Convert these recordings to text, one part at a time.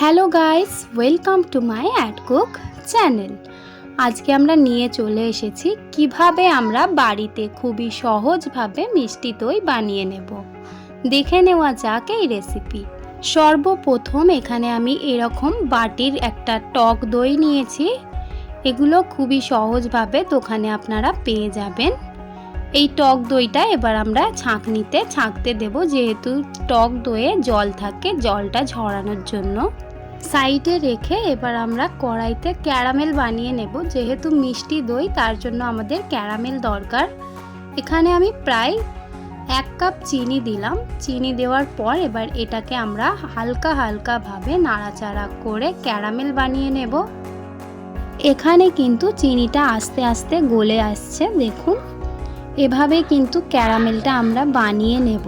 Hello guys, welcome to my ad cook channel. আজকে আমরা নিয়ে চলে এসেছি কীভাবে আমরা বাড়িতে খুবই সহজভাবে মিষ্টি দই বানিয়ে নেব। দেখে নেওয়া যাক এই রেসিপি সর্বপ্রথম এখানে আমি এরকম বাটির একটা টক দই নিয়েছি। এগুলো খুবই সহজভাবে দোকানে আপনারা পেয়ে যাবেন। এই টক দইটা এবার আমরা ছাঁকনিতে ছাঁকতে দেব, যেহেতু টক দইয়ে জল থাকে, জলটা ঝরানোর জন্য। সাইডে রেখে এবার আমরা কড়াইতে ক্যারামেল বানিয়ে নেব, যেহেতু মিষ্টি দই, তার জন্য আমাদের ক্যারামেল দরকার। এখানে আমি প্রায় এক কাপ চিনি দিলাম। চিনি দেওয়ার পর এবার এটাকে আমরা হালকা হালকাভাবে নাড়াচাড়া করে ক্যারামেল বানিয়ে নেব। এখানে কিন্তু চিনিটা আস্তে আস্তে গলে আসছে, দেখুন। এভাবে কিন্তু ক্যারামেলটা আমরা বানিয়ে নেব।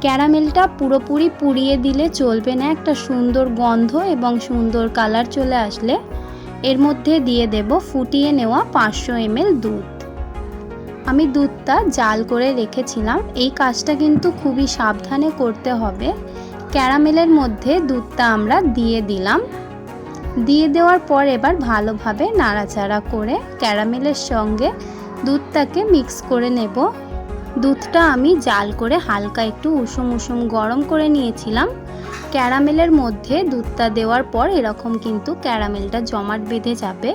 ক্যারামেলটা পুরোপুরি পুড়িয়ে দিলে চলবে না, একটা সুন্দর গন্ধ এবং সুন্দর কালার চলে আসলে। এর মধ্যে দিয়ে দেব ফুটিয়ে নেওয়া পাঁচশো এমএল দুধ। আমি দুধটা জাল করে রেখেছিলাম, এই কাজটা কিন্তু খুবই সাবধানে করতে হবে। ক্যারামেলের মধ্যে দুধটা আমরা দিয়ে দিলাম। দিয়ে দেওয়ার পর এবার ভালোভাবে নাড়াচাড়া করে ক্যারামেলের সঙ্গে দুধটাকে মিক্স করে নেব। দুধটা আমি জাল করে হালকা একটু উষুম উষুম গরম করে নিয়েছিলাম। ক্যারামেলের মধ্যে দুধটা দেওয়ার পর এরকম কিন্তু ক্যারামেলটা জমাট বেঁধে যাবে।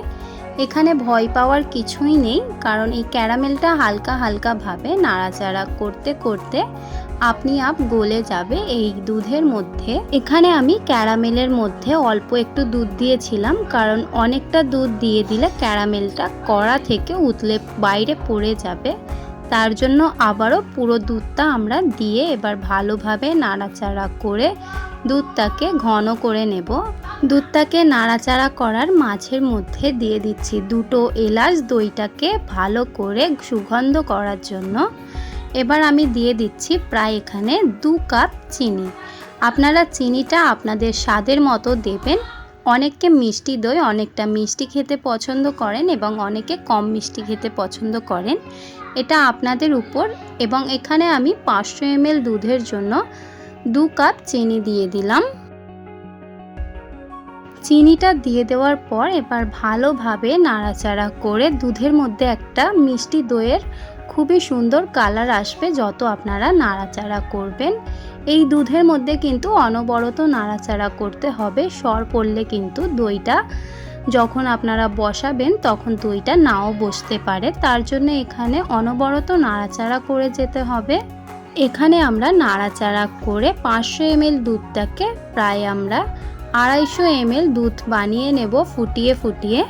এখানে ভয় পাওয়ার কিছুই নেই, কারণ এই ক্যারামেলটা হালকা হালকাভাবে নাড়াচাড়া করতে করতে আপনি আপ গলে যাবে এই দুধের মধ্যে। এখানে আমি ক্যারামেলের মধ্যে অল্প একটু দুধ দিয়েছিলাম, কারণ অনেকটা দুধ দিয়ে দিলে ক্যারামেলটা কড়া থেকে উতলে বাইরে পড়ে যাবে। তার জন্য আবারও পুরো দুধটা আমরা দিয়ে এবার ভালোভাবে নাড়াচাড়া করে দুধটাকে ঘন করে নেব। দুধটাকে নাড়াচাড়া করার মাঝের মধ্যে দিয়ে দিচ্ছি দুটো এলাচ দইটাকে ভালো করে সুগন্ধ করার জন্য। এবার আমি দিয়ে দিচ্ছি প্রায় এখানে দু কাপ চিনি। আপনারা চিনিটা আপনাদের স্বাদের মতো দেবেন। অনেককে মিষ্টি দই, অনেকটা মিষ্টি খেতে পছন্দ করেন এবং অনেকে কম মিষ্টি খেতে পছন্দ করেন। এটা আপনাদের উপর এবং এখানে আমি পাঁচশো এমএল দুধের জন্য দু কাপ চিনি দিয়ে দিলাম। চিনিটা দিয়ে দেওয়ার পর এবার ভালোভাবে নাড়াচাড়া করে দুধের মধ্যে একটা মিষ্টি দইয়ের খুবই সুন্দর কালার আসবে যত আপনারা নাড়াচাড়া করবেন। এই দুধের মধ্যে কিন্তু অনবরত নাড়াচাড়া করতে হবে। সর পড়লে কিন্তু দইটা যখন আপনারা বসাবেন তখন দইটা নাও বসতে পারে। তার জন্য এখানে অনবরত নাড়াচাড়া করে যেতে হবে। এখানে আমরা নাড়াচাড়া করে পাঁচশো এমএল দুধটাকে প্রায় আমরা আড়াইশো এমএল দুধ বানিয়ে নেব ফুটিয়ে ফুটিয়ে।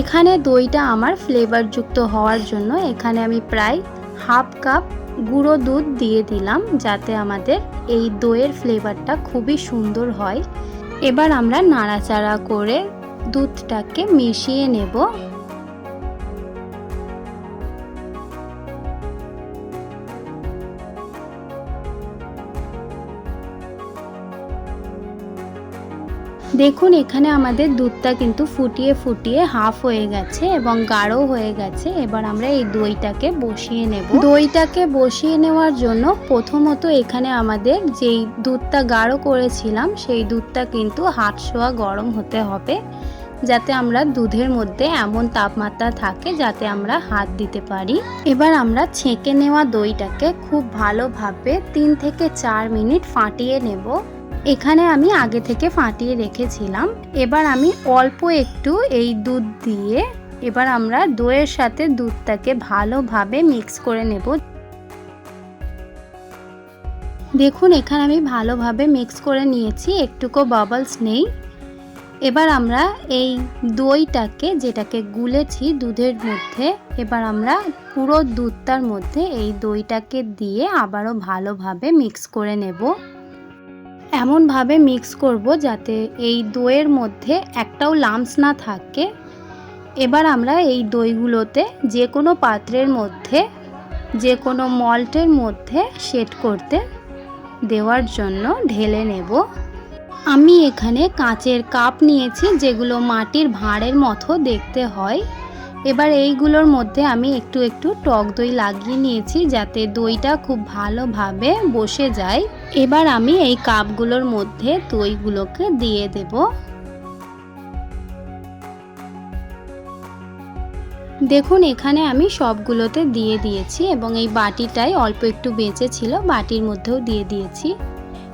এখানে দইটা আমার ফ্লেভারযুক্ত হওয়ার জন্য এখানে আমি প্রায় হাফ কাপ গুঁড়ো দুধ দিয়ে দিলাম যাতে আমাদের এই দইয়ের ফ্লেভারটা খুবই সুন্দর হয়। এবার আমরা নাড়াচাড়া করে দুধটাকে মিশিয়ে নেব। দেখুন, এখানে আমাদের দুধটা কিন্তু ফুটিয়ে ফুটিয়ে হাফ হয়ে গেছে এবং গাঢ় হয়ে গেছে। এবার আমরা এই দইটাকে বসিয়ে নেব। দইটাকে বসিয়ে নেওয়ার জন্য প্রথমত এখানে আমাদের যেই দুধটা গাঢ় করেছিলাম, সেই দুধটা কিন্তু হাত শোয়া গরম হতে হবে, যাতে আমরা দুধের মধ্যে এমন তাপমাত্রা থাকে যাতে আমরা হাত দিতে পারি। এবার আমরা ছেঁকে নেওয়া দইটাকে খুব ভালোভাবে তিন থেকে চার মিনিট ফাটিয়ে নেব। এখানে আমি আগে থেকে ফাটিয়ে রেখেছিলাম। এবার আমি অল্প একটু এই দুধ দিয়ে এবার আমরা দইয়ের সাথে দুধটাকে ভালোভাবে মিক্স করে নেব। দেখুন, এখানে আমি ভালোভাবে মিক্স করে নিয়েছি, একটুকু বাবলস নেই। এবার আমরা এই দইটাকে, যেটাকে গুলেছি দুধের মধ্যে, এবার আমরা পুরো দুধটার মধ্যে এই দইটাকে দিয়ে আবারও ভালোভাবে মিক্স করে নেব। এমনভাবে মিক্স করব যাতে এই দইয়ের মধ্যে একটাও লামস না থাকে। এবার আমরা এই দইগুলোতে যে কোনো পাত্রের মধ্যে যে কোনো মল্টের মধ্যে সেট করতে দেওয়ার জন্য ঢেলে নেব। আমি এখানে কাঁচের কাপ নিয়েছি যেগুলো মাটির ভাঁড়ের মতো দেখতে হয়। এবার এইগুলোর মধ্যে আমি একটু একটু টক দই লাগিয়ে নিয়েছি যাতে দইটা খুব ভালোভাবে বসে যায়। এবার আমি এই কাপগুলোর মধ্যে দইগুলোকে দিয়ে দেব। দেখুন, এখানে আমি সবগুলোতে দিয়ে দিয়েছি এবং এই বাটিটাই অল্প একটু বেঁচে ছিল, বাটির মধ্যেও দিয়ে দিয়েছি।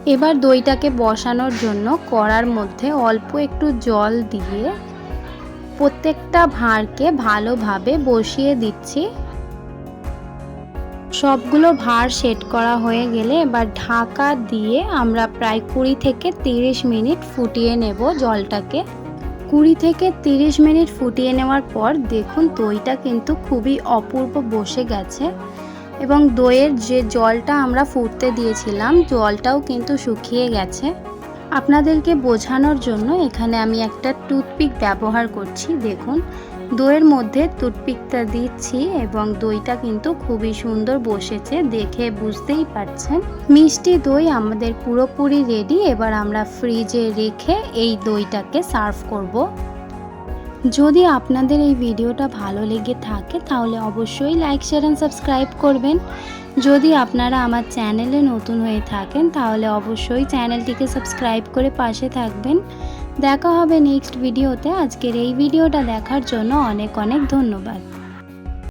এবার দইটাকে বসানোর জন্য কড়ার মধ্যে অল্প একটু জল দিয়ে প্রত্যেকটা ভাঁড়কে ভালোভাবে বসিয়ে দিচ্ছি। সবগুলো ভাঁড় সেট করা হয়ে গেলে এবার ঢাকা দিয়ে আমরা প্রায় কুড়ি থেকে তিরিশ মিনিট ফুটিয়ে নেব জলটাকে। কুড়ি থেকে তিরিশ মিনিট ফুটিয়ে নেওয়ার পর দেখুন দইটা কিন্তু খুবই অপূর্ব বসে গেছে এবং দইয়ের যে জলটা আমরা ফুটতে দিয়েছিলাম, জলটাও কিন্তু শুকিয়ে গেছে। আপনাদেরকে বোঝানোর জন্য এখানে আমি একটা টুথপিক ব্যবহার করছি। দেখুন, দইয়ের মধ্যে টুথপিকটা দিচ্ছি এবং দইটা কিন্তু খুবই সুন্দর বসেছে, দেখে বুঝতেই পারছেন। মিষ্টি দই আমাদের পুরোপুরি রেডি এবার আমরা ফ্রিজে রেখে এই দইটাকে সার্ভ করব। যদি আপনাদের এই ভিডিওটা ভালো লেগে থাকে, তাহলে অবশ্যই লাইক শেয়ার অ্যান্ড সাবস্ক্রাইব করবেন। যদি আপনারা আমার চ্যানেলে নতুন হয়ে থাকেন, তাহলে অবশ্যই চ্যানেলটিকে সাবস্ক্রাইব করে পাশে থাকবেন। দেখা হবে নেক্সট ভিডিওতে আজকের এই ভিডিওটা দেখার জন্য অনেক অনেক ধন্যবাদ।